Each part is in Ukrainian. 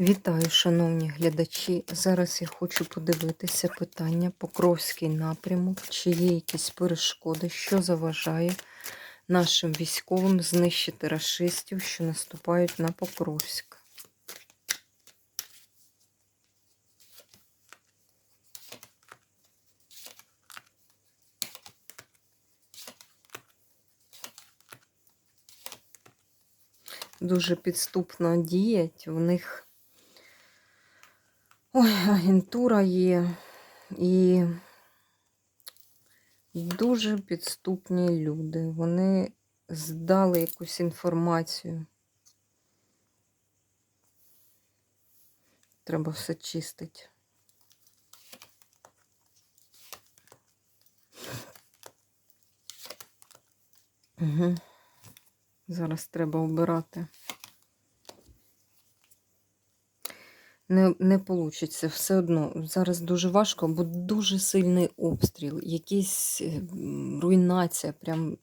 Вітаю, шановні глядачі. Зараз я хочу подивитися питання Покровський напрямок, чи є якісь перешкоди, що заважає нашим військовим знищити рашистів, що наступають на Покровськ. Дуже підступно діять. В них ой, агентура є і дуже підступні люди. Вони здали якусь інформацію. Треба все чистити. Угу. Зараз треба обирати. Не не вийде все одно. Зараз дуже важко, бо дуже сильний обстріл, якась е, руйнація, прям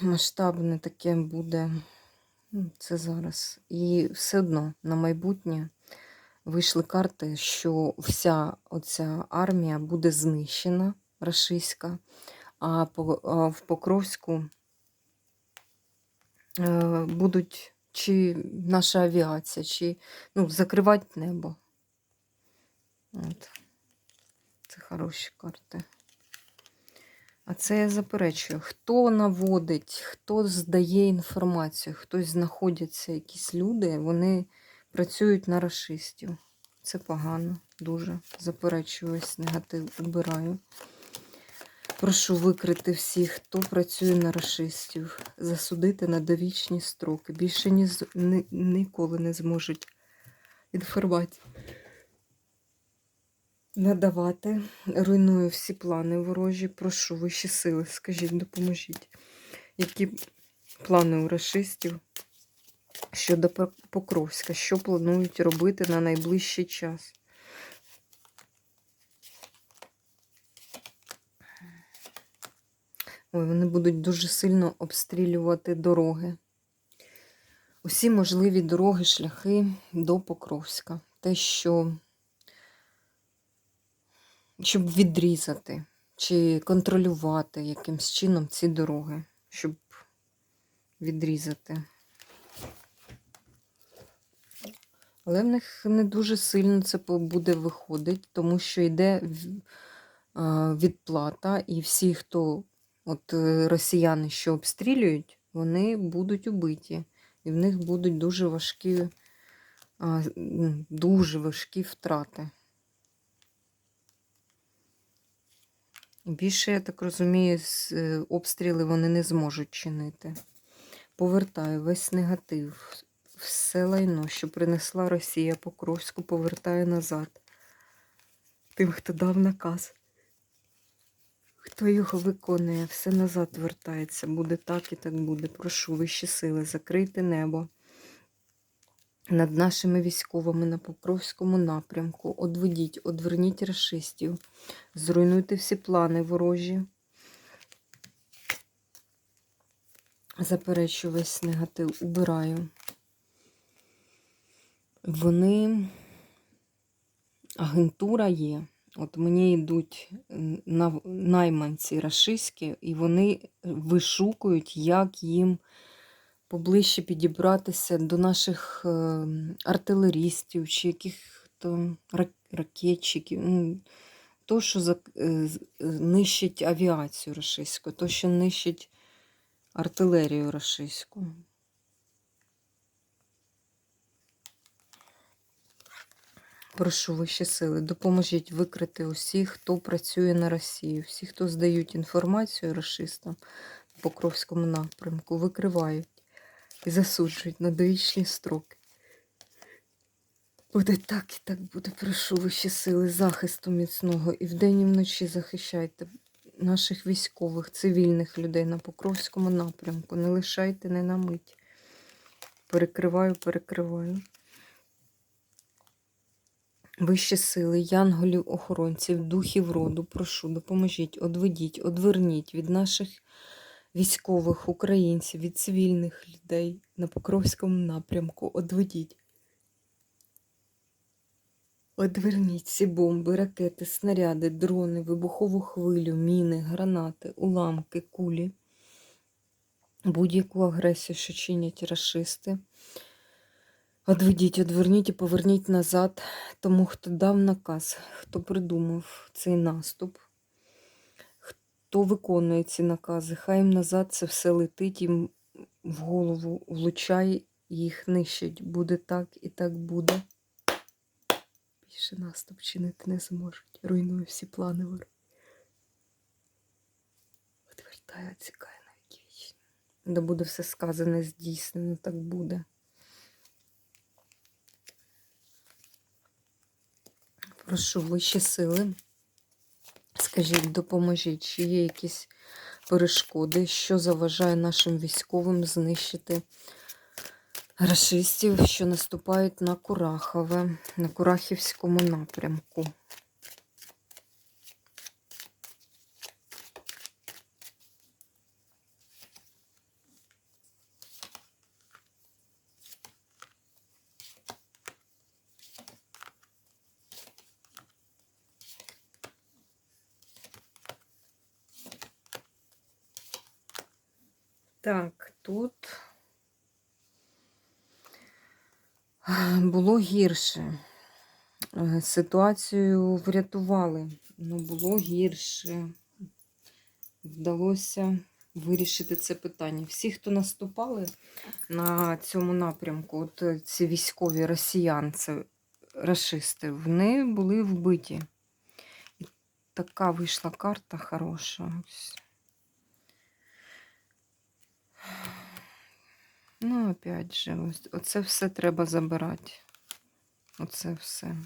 масштабне таке буде. Ну, Це зараз. І все одно на майбутнє вийшли карти, що вся оця армія буде знищена, рашистська, а в Покровську е, будуть чи наша авіація, чи ну, закривати небо. От. Це хороші карти. А це я заперечую. Хто наводить, хто здає інформацію, хтось знаходяться, якісь люди, вони працюють на расистів. Це погано, дуже. Заперечую ось негатив, убираю. Прошу викрити всіх, хто працює на расистів, засудити на довічні строки. Більше ні, ні, ніколи не зможуть інформацію надавати. Руйную всі плани ворожі. Прошу вищі сили, скажіть, допоможіть. Які плани у расистів щодо Покровська? Що планують робити на найближчий час? Ой, вони будуть дуже сильно обстрілювати дороги. Усі можливі дороги, шляхи до Покровська. Те, що, щоб відрізати чи контролювати якимсь чином ці дороги, щоб відрізати. Але в них не дуже сильно це буде виходити, тому що йде відплата, і всі, хто От е, росіяни, що обстрілюють, вони будуть убиті. І в них будуть дуже важкі, дуже важкі втрати. Більше, я так розумію, е, обстріли вони не зможуть чинити. Повертаю весь негатив, все лайно, що принесла Росія Покровську, повертаю назад. Тим, хто дав наказ. Хто його виконує, все назад вертається. Буде так і так буде. Прошу вищі сили, закрийте небо над нашими військовими на Покровському напрямку. Одведіть, одверніть расистів, зруйнуйте всі плани ворожі. Заперечу весь негатив, убираю. Вони агентура є. От мені йдуть найманці рашистські, і вони вишукують, як їм поближче підібратися до наших е, артилерістів чи яких-то ракетчиків. Ну, то, що е, нищить авіацію рашистську, то, що нищить артилерію рашистську. Прошу вищі сили, допоможіть викрити усіх, хто працює на Росію, всі, хто здають інформацію расистам в Покровському напрямку, викривають і засуджують на довічні строки. Буде так і так буде. Прошу вищі сили захисту міцного і вдень і вночі захищайте наших військових, цивільних людей на Покровському напрямку. Не лишайте не на мить. Перекриваю, перекриваю. Вищі сили, янголів, охоронців, духів роду, прошу, допоможіть, одведіть, одверніть від наших військових українців, від цивільних людей на Покровському напрямку. Одведіть. Одверніть ці бомби, ракети, снаряди, дрони, вибухову хвилю, міни, гранати, уламки, кулі, будь-яку агресію, що чинять рашисти. Одведіть, одверніть і поверніть назад тому, хто дав наказ, хто придумав цей наступ, хто виконує ці накази. Хай їм назад це все летить, їм в голову влучає, їх нищить. Буде так і так буде. Більше наступ чинити не зможуть. Руйнує всі плани ворог. Відвертає, цікає навіки вічні. Де буде все сказане, здійснено, так буде. Прошу вищі сили. Скажіть, допоможіть, чи є якісь перешкоди, що заважає нашим військовим знищити расистів, що наступають на Курахове, на Курахівському напрямку. Так, тут було гірше. Е, Ситуацію врятували, але було гірше. Вдалося вирішити це питання. Всі, хто наступали на цьому напрямку, от е, ці військові росіян, це рашисти, вони були вбиті. І така вийшла карта хороша. Ось. Ну, опять же, оце все треба забирати. Оце все.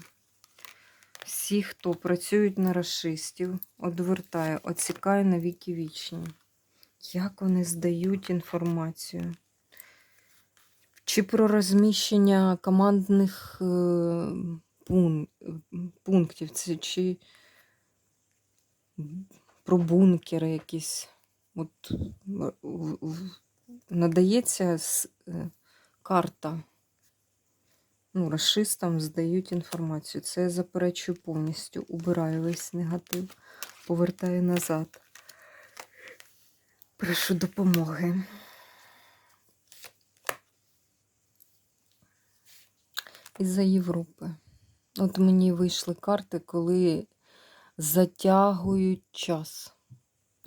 Всі, хто працюють на расистів, одвертає, оцікає на віки вічні. Як вони здають інформацію? Чи про розміщення командних е, пун, пунктів, чи про бункери якісь. От надається е, карта. Ну, расистам здають інформацію. Це я заперечую повністю. Убираю весь негатив, повертаю назад. Прошу допомоги. Із-за Європи. От мені вийшли карти, коли затягують час.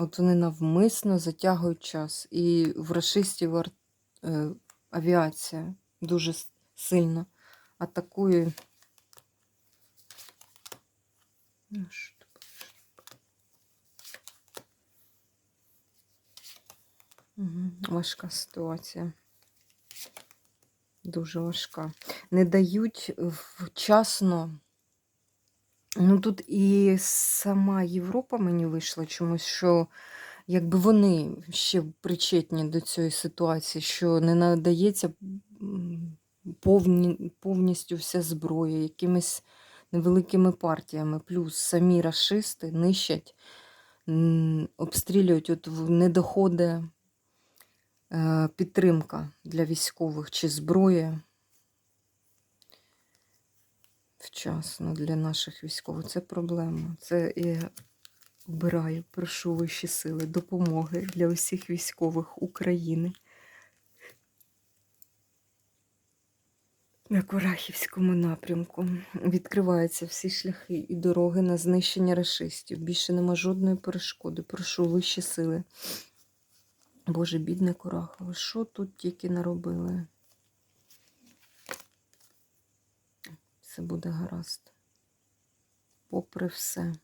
От вони навмисно затягують час. І в расистів ар- е, авіація дуже сильно атакує. Ну, Важка ситуація. Дуже важка. Не дають вчасно. Ну тут і сама Європа мені вийшла чомусь, що якби вони ще причетні до цієї ситуації, що не надається повні, повністю вся зброя, якимись невеликими партіями, плюс самі рашисти нищать, обстрілюють, от не доходить е, підтримка для військових чи зброя вчасно для наших військових. Це проблема. Це я обираю, прошу вищі сили, допомоги для усіх військових України. На Курахівському напрямку відкриваються всі шляхи і дороги на знищення рашистів. Більше нема жодної перешкоди. Прошу вищі сили. Боже, бідне Курахове, що тут тільки наробили? Все буде гаразд. Попри все.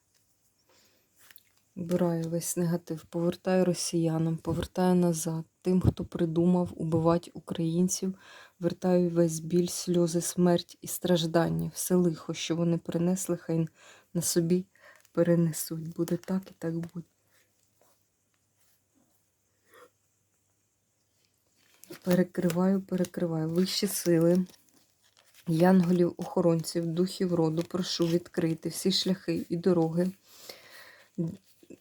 Вбираю весь негатив, повертаю росіянам, повертаю назад. Тим, хто придумав убивати українців, вертаю весь біль, сльози, смерть і страждання, все лихо, що вони принесли, хай на собі перенесуть. Буде так і так буде. Перекриваю, перекриваю. Вищі сили, янголів, охоронців, духів роду, прошу відкрити всі шляхи і дороги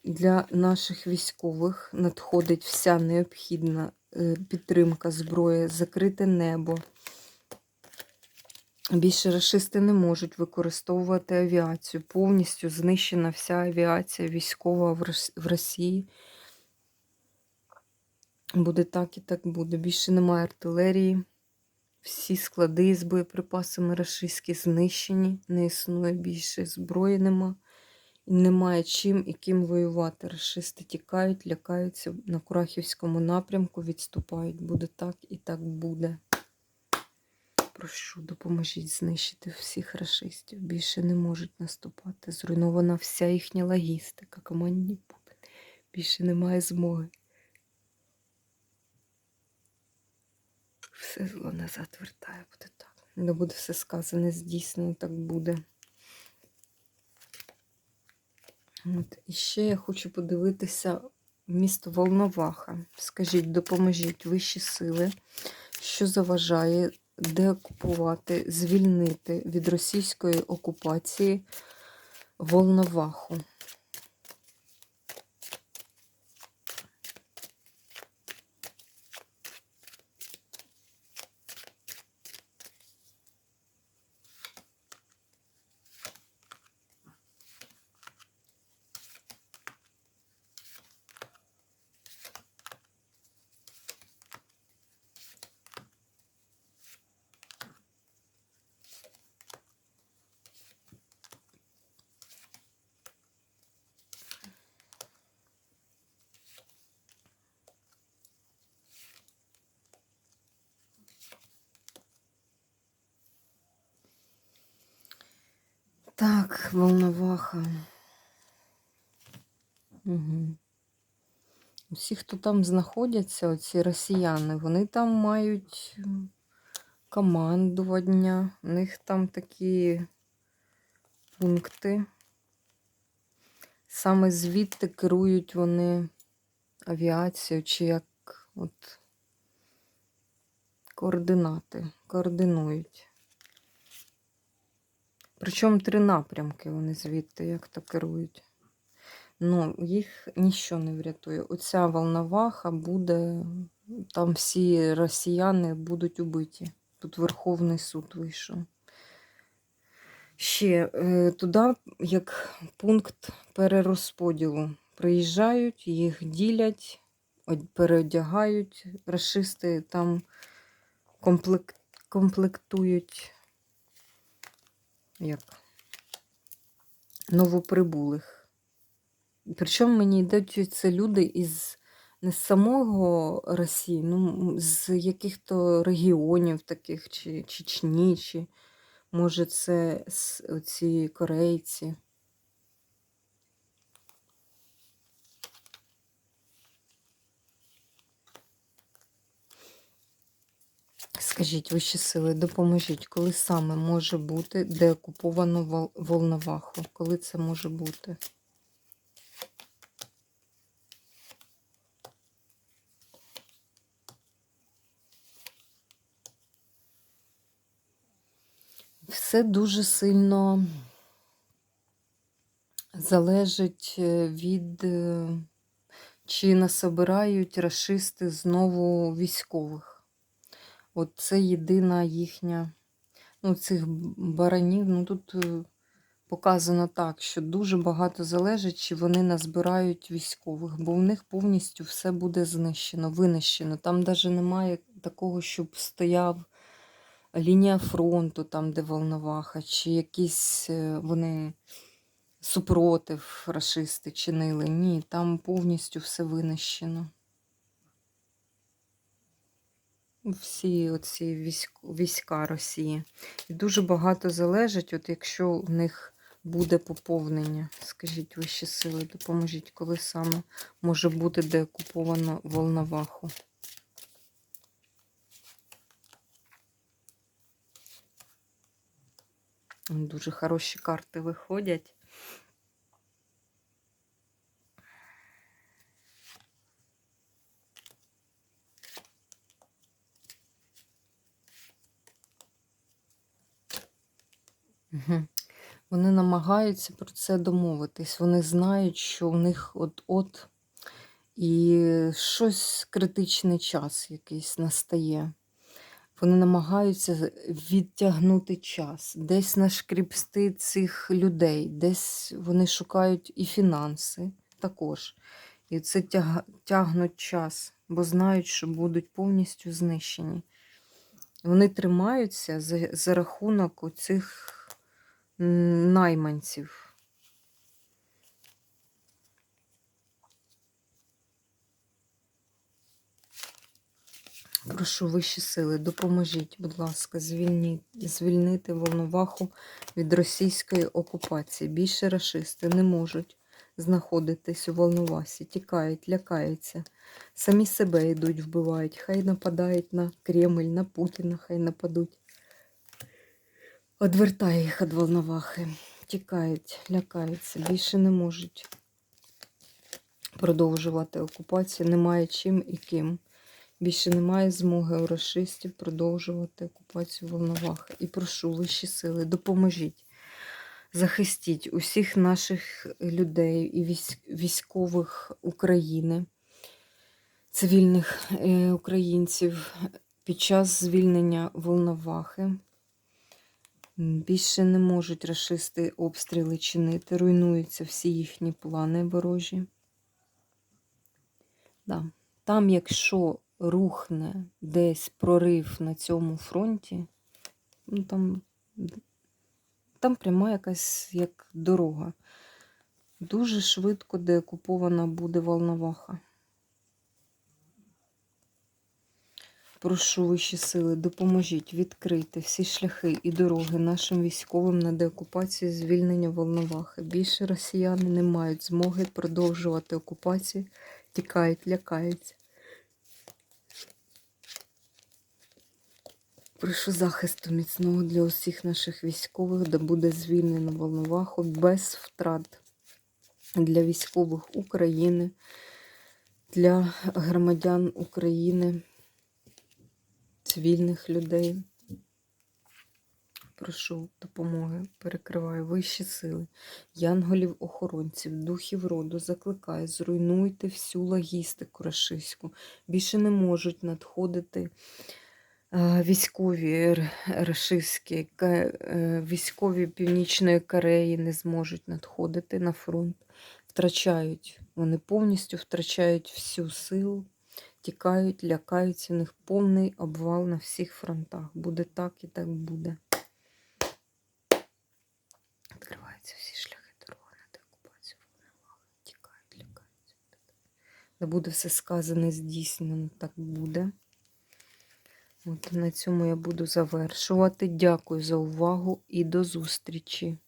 для наших військових надходить вся необхідна е, підтримка зброї, закрите небо. Більше рашисти не можуть використовувати авіацію. Повністю знищена вся авіація військова в Росії. Буде так і так буде. Більше немає артилерії. Всі склади з боєприпасами рашистські знищені. Не існує більше зброї нема. І немає чим і ким воювати. Рашисти тікають, лякаються на Курахівському напрямку, відступають. Буде так і так буде. Прошу, допоможіть знищити всіх рашистів. Більше не можуть наступати. Зруйнована вся їхня логістика, командні пункти. Більше немає змоги. Все зло назад вертає, буде так. Не буде все сказане, здійснено, так буде. От. І ще я хочу подивитися місто Волноваха. Скажіть, допоможіть вищі сили, що заважає деокупувати, звільнити від російської окупації Волноваху. Так, Волноваха. Угу. Усі, хто там знаходяться, оці росіяни, вони там мають командування, у них там такі пункти. Саме звідти керують вони авіацією, чи як от координати, координують. Причому три напрямки вони звідти як то керують. Ну, їх нічого не врятує. Оця волноваха буде, там всі росіяни будуть убиті. Тут Верховний суд вийшов. Ще е, туди, як пункт перерозподілу. Приїжджають, їх ділять, переодягають. Рашисти там комплект, комплектують як новоприбулих. Причому мені йдуть це люди із не з самого Росії, ну з яких-то регіонів таких, чи Чечні, чи може це оці корейці. Скажіть, вищі сили, допоможіть, коли саме може бути деокуповано Волноваху? Коли це може бути? Все дуже сильно залежить е, від е, чи насобирають рашисти знову військових. От це єдина їхня, ну, цих баранів, ну тут е, показано так, що дуже багато залежить, чи вони назбирають військових, бо в них повністю все буде знищено, винищено. Там навіть немає такого, щоб стояв лінія фронту, там, де Волноваха, чи якісь е, вони супротив рашисти чинили. Ні, там повністю все винищено. Всі оці війська Росії. І дуже багато залежить, от якщо у них буде поповнення. Скажіть вищі сили, допоможіть, коли саме може бути деокуповано Волноваху. Дуже хороші карти виходять. Мгм. Вони намагаються про це домовитись. Вони знають, що в них от-от і щось критичний час якийсь настає. Вони намагаються відтягнути час, десь нашкріпсти цих людей, десь вони шукають і фінанси також. І це тяг... тягнуть час, бо знають, що будуть повністю знищені. Вони тримаються за, за рахунок цих найманців. Прошу вищі сили, допоможіть, будь ласка, звільніть, звільнити Волноваху від російської окупації. Більше рашисти не можуть знаходитись у Волновасі, тікають, лякаються. Самі себе йдуть, вбивають. Хай нападають на Кремль, на Путіна, хай нападуть. Одвертає їх від Волновахи. Тікають, лякаються, більше не можуть продовжувати окупацію. Немає чим і ким. Більше немає змоги у расистів продовжувати окупацію Волновахи. І прошу вищі сили, допоможіть, захистіть усіх наших людей і військових України, цивільних е, українців під час звільнення Волновахи. Більше не можуть расисти обстріли чинити, руйнуються всі їхні плани ворожі. Да. Там, якщо рухне десь прорив на цьому фронті, ну там, там пряма якась як дорога. Дуже швидко деокупована буде Волноваха. Прошу вищі сили, допоможіть відкрити всі шляхи і дороги нашим військовим на деокупацію звільнення Волновахи. Більше росіяни не мають змоги продовжувати окупацію, тікають, лякаються. Прошу захисту міцного для усіх наших військових, де буде звільнено Волноваху без втрат для військових України, для громадян України, цивільних людей. Прошу допомоги, перекриваю вищі сили, янголів-охоронців, духів роду, закликаю, зруйнуйте всю логістику рашистську. Більше не можуть надходити е, військові рашистські, е, військові Північної Кореї не зможуть надходити на фронт. Втрачають, вони повністю втрачають всю силу, тікають, лякаються, у них повний обвал на всіх фронтах. Буде так і так буде. Відкриваються всі шляхи дороги на деокупацію Волновахи. Тікають, лякаються. Да буде все сказане, здійснено, так буде. От на цьому я буду завершувати. Дякую за увагу і до зустрічі!